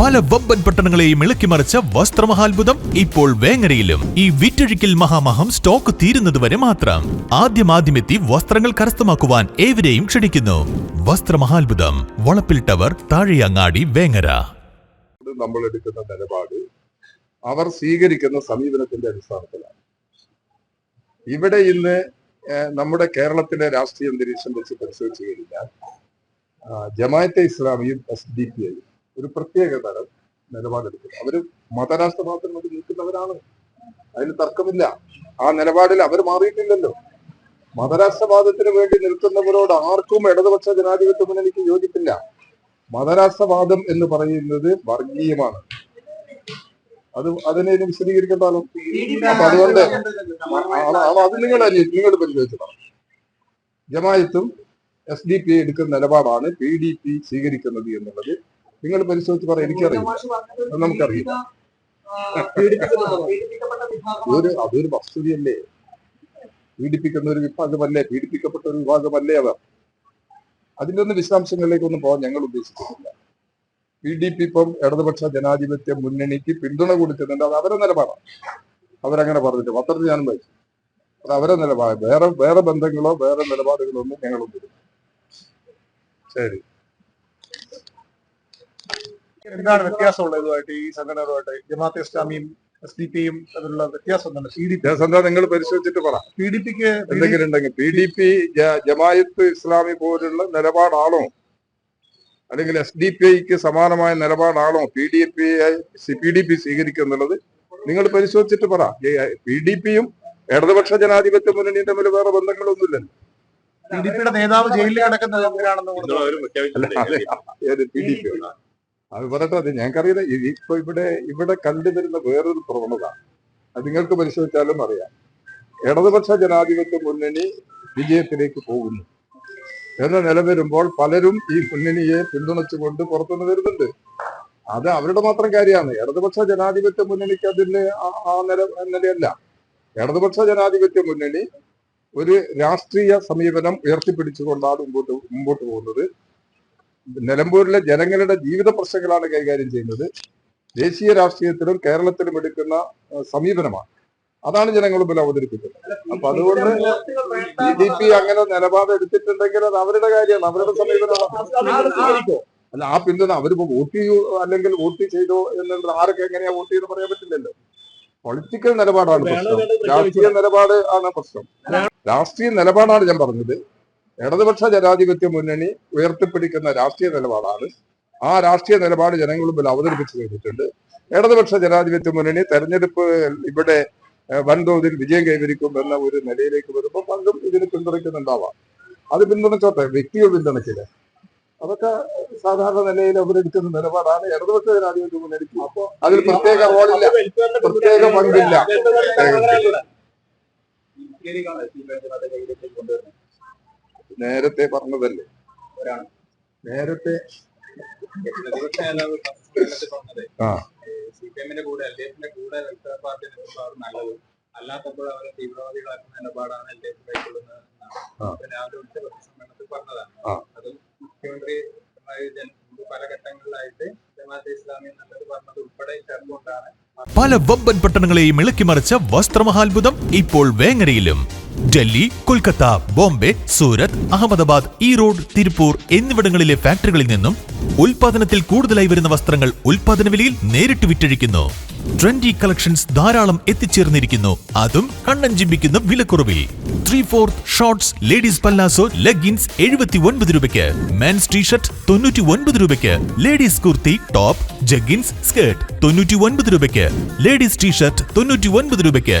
പല വമ്പൻ പട്ടണങ്ങളെയും ഇളക്കിമറിച്ച വസ്ത്രമഹാത്ഭുതം ഇപ്പോൾ വേങ്ങരയിലും. ഈ വിറ്റഴിക്കൽ മഹാമഹം സ്റ്റോക്ക് തീരുന്നതുവരെ മാത്രം. ആദ്യം ആദ്യമെത്തി വസ്ത്രങ്ങൾ കരസ്ഥമാക്കുവാൻ ഏവരെയും ക്ഷണിക്കുന്നു. വസ്ത്രമഹാത്ഭുതം വളപ്പിൽ ടവർ താഴെയങ്ങാടി വേങ്ങര. നമ്മൾ എടുക്കുന്ന നിലപാട്. അവർ സ്വീകരിക്കുന്ന സമീപനത്തിന്റെ അടിസ്ഥാനത്തിലാണ്. ഇവിടെ ഇന്ന് നമ്മുടെ കേരളത്തിലെ രാഷ്ട്രീയ അന്തരീക്ഷം വെച്ച് പരിശോധിച്ചു കഴിഞ്ഞാൽ ആ, ജമാഅത്തെ ഇസ്ലാമിയും എസ് ഡി പി ഐയും ഒരു പ്രത്യേക തരം നിലപാടെടുക്കും. അവർ മാത്രം വേണ്ടി നിൽക്കുന്നവരാണ്. അതിന് തർക്കമില്ല. ആ നിലപാടിൽ അവർ മാറിയിട്ടില്ലല്ലോ. മതരാഷ്ട്രവാദത്തിന് വേണ്ടി നിൽക്കുന്നവരോട് ആർക്കും ഇടതുപക്ഷ ജനാധിപത്യ മുന്നണിക്ക് യോജിപ്പില്ല. മതരാഷ്ട്രവാദം എന്ന് പറയുന്നത് വർഗീയമാണ്. അത് അതിനെ വിശദീകരിക്കണ്ടാലോ അപ്പൊ അതുകൊണ്ട് അത് നിങ്ങൾ നിങ്ങൾ പരിശോധിച്ചതാണ് ജമായത്തും എസ് ഡി പി എടുക്കുന്ന നിലപാടാണ് പി ഡി പി സ്വീകരിക്കുന്നത് എന്നുള്ളത്. നിങ്ങൾ പരിശോധിച്ച് പറയാം എനിക്കറിയാം അത് നമുക്കറിയില്ല ഒരു അതൊരു വസ്തുതയല്ലേ? പീഡിപ്പിക്കുന്ന ഒരു വിഭാഗമല്ലേ? പീഡിപ്പിക്കപ്പെട്ട ഒരു വിഭാഗമല്ലേ അവർ? അതിന്റെ ഒന്നും വിശദാംശങ്ങളിലേക്കൊന്നും പോകാൻ ഞങ്ങൾ ഉദ്ദേശിക്കുന്നില്ല. പി ഡി പി ഇപ്പം ഇടതുപക്ഷ ജനാധിപത്യ മുന്നണിക്ക് പിന്തുണ കൊടുക്കുന്നുണ്ട് അത് അവരെ നിലപാടാണ് അവരങ്ങനെ പറഞ്ഞിട്ട് പത്രത്തിൽ ഞാൻ വായിച്ചു. അത് അവരെ നിലപാട്. വേറെ വേറെ ബന്ധങ്ങളോ വേറെ നിലപാടുകളോ ഒന്നും ഞങ്ങളൊന്നും ശരി. എന്താണ് വ്യത്യാസമുള്ളത് ഇതുമായിട്ട്? ഈ സംഘടനകളുമായിട്ട് ജമാഅത്തെ ഇസ്ലാമിയും എസ് ഡി പിയും അതിലുള്ള വ്യത്യാസം എന്താണ്? പി ഡി പി നിങ്ങൾ പരിശോധിച്ചിട്ട് പറ. പി ഡി പിക്ക് എന്തെങ്കിലും ഉണ്ടെങ്കിൽ P D P Jamaat Islami പോലുള്ള നിലപാടാണോ? അല്ലെങ്കിൽ എസ് ഡി പി ഐക്ക് സമാനമായ നിലപാടാണോ? P D P P D P സ്വീകരിക്കുന്നുള്ളത് നിങ്ങൾ പരിശോധിച്ചിട്ട് പറ. പി ഡി പിയും ഇടതുപക്ഷ ജനാധിപത്യ മുന്നണിയും തമ്മിൽ വേറെ ബന്ധങ്ങളൊന്നുമില്ലല്ലോ. പി ഡി പിയുടെ നേതാവ് ജയിലിൽ കിടക്കുന്നത് എന്തിനാണെന്ന് അതെ, പറയട്ടെ അത് ഞങ്ങൾക്കറിയില്ല. ഇപ്പൊ ഇവിടെ ഇവിടെ കണ്ടുവരുന്ന വേറൊരു പ്രവണത അത് നിങ്ങൾക്ക് പരിശോധിച്ചാലും അറിയാം. ഇടതുപക്ഷ ജനാധിപത്യ മുന്നണി വിജയത്തിലേക്ക് പോകുന്നു. എന്ന നില വരുമ്പോൾ പലരും ഈ മുന്നണിയെ പിന്തുണച്ചുകൊണ്ട് പുറത്തുനിന്ന് വരുന്നുണ്ട്. അത് അവരുടെ മാത്രം കാര്യമാണ്. ഇടതുപക്ഷ ജനാധിപത്യ മുന്നണിക്ക് അതിന് ആ നില നിലയല്ല. ഇടതുപക്ഷ ജനാധിപത്യ മുന്നണി ഒരു രാഷ്ട്രീയ സമീപനം ഉയർത്തിപ്പിടിച്ചുകൊണ്ടാണ് മുമ്പോട്ട് മുമ്പോട്ട് പോകുന്നത്. നിലമ്പൂരിലെ ജനങ്ങളുടെ ജീവിത പ്രശ്നങ്ങളാണ് കൈകാര്യം ചെയ്യുന്നത്. ദേശീയ രാഷ്ട്രീയത്തിലും കേരളത്തിലും എടുക്കുന്ന സമീപനമാണ്. അതാണ് ജനങ്ങൾ മുമ്പിൽ അവതരിപ്പിക്കുന്നത്. അപ്പൊ അതുകൊണ്ട് ബി ജെ പി അങ്ങനെ നിലപാട് എടുത്തിട്ടുണ്ടെങ്കിൽ അത് അവരുടെ കാര്യമാണ്. അവരുടെ സമീപനമാണ് അല്ല ആ പിന്തുണ അവരിപ്പോ വോട്ട് ചെയ്യൂ അല്ലെങ്കിൽ വോട്ട് ചെയ്തോ എന്നുള്ളത് ആരൊക്കെ എങ്ങനെയാ വോട്ട് ചെയ്തെന്ന് പറയാൻ പറ്റില്ലല്ലോ. പൊളിറ്റിക്കൽ നിലപാടാണ് പ്രശ്നം. രാഷ്ട്രീയ നിലപാട് ആണ് പ്രശ്നം. രാഷ്ട്രീയ നിലപാടാണ് ഞാൻ പറഞ്ഞത്. ഇടതുപക്ഷ ജനാധിപത്യ മുന്നണി ഉയർത്തിപ്പിടിക്കുന്ന രാഷ്ട്രീയ നിലപാടാണ്. ആ രാഷ്ട്രീയ നിലപാട് ജനങ്ങൾ മുമ്പിൽ അവതരിപ്പിച്ചു കഴിഞ്ഞിട്ടുണ്ട്. ഇടതുപക്ഷ ജനാധിപത്യ മുന്നണി തെരഞ്ഞെടുപ്പ് ഇവിടെ വൻതോതിൽ വിജയം കൈവരിക്കും എന്ന ഒരു നിലയിലേക്ക് വരുമ്പോൾ പലരും ഇതിന് പിന്തുണയ്ക്കുന്നുണ്ടാവാം. അത് പിന്തുണച്ചോട്ടെ? വ്യക്തികൾ പിന്തുണയ്ക്കില്ല. അതൊക്കെ സാധാരണ നിലയിൽ അവരെടുക്കുന്ന നിലപാടാണ് ഇടതുപക്ഷ ജനാധിപത്യ മുന്നണിക്ക്. അപ്പോൾ അതിൽ പ്രത്യേക റോളില്ല. പ്രത്യേക പങ്കില്ല. നേരത്തെ പറഞ്ഞതല്ലേ? നേരത്തെ ആ. അല്ലാത്തപ്പോൾ അവരെ തീവ്രവാദികളാക്കുന്ന നിലപാടാണ് എൽ ഡി എഫ് കൈക്കൊള്ളുന്നത് ആ. അപ്പൊ രാവിലെ വിളിച്ച പത്രസമ്മേളനത്തിൽ പറഞ്ഞതാണ്. ആ. അത് മുഖ്യമന്ത്രി പിണറായി വിജയൻ പല ഘട്ടങ്ങളിലായിട്ട് ജമാഅത്തെ ഇസ്ലാമി നല്ലത് പറഞ്ഞത് ഉൾപ്പെടെ ചേർന്നുകൊണ്ടാണ് പല വമ്പൻ പട്ടണങ്ങളെയും ഇളക്കിമറിച്ച വസ്ത്രമഹാത്ഭുതം ഇപ്പോൾ വേങ്ങരയിലും. ഡൽഹി കൊൽക്കത്ത ബോംബെ സൂരത് അഹമ്മദാബാദ് ഈറോഡ് തിരുപ്പൂർ എന്നിവിടങ്ങളിലെ ഫാക്ടറികളിൽ നിന്നും ഉൽപാദനത്തിൽ കൂടുതലായി വരുന്ന വസ്ത്രങ്ങൾ ഉൽപാദന വിലയിൽ നേരിട്ട് വിറ്റഴിക്കുന്നു. ട്രെൻഡി കളക്ഷൻസ് ധാരാളം എത്തിച്ചേർന്നിരിക്കുന്നു. അതും കണ്ണഞ്ചിമ്പിക്കുന്ന വിലക്കുറവിൽ. Three fourth shorts ladies palazzo leggings എഴുപത്തി ഒൻപത് രൂപയ്ക്ക്. മെൻസ് ടീഷർട്ട് തൊണ്ണൂറ്റി ഒൻപത് രൂപയ്ക്ക്. Ladies kurti top jeggings skirt തൊണ്ണൂറ്റി ഒൻപത് രൂപയ്ക്ക്. ലേഡീസ് ടീഷർട്ട് തൊണ്ണൂറ്റി ഒൻപത് രൂപയ്ക്ക്.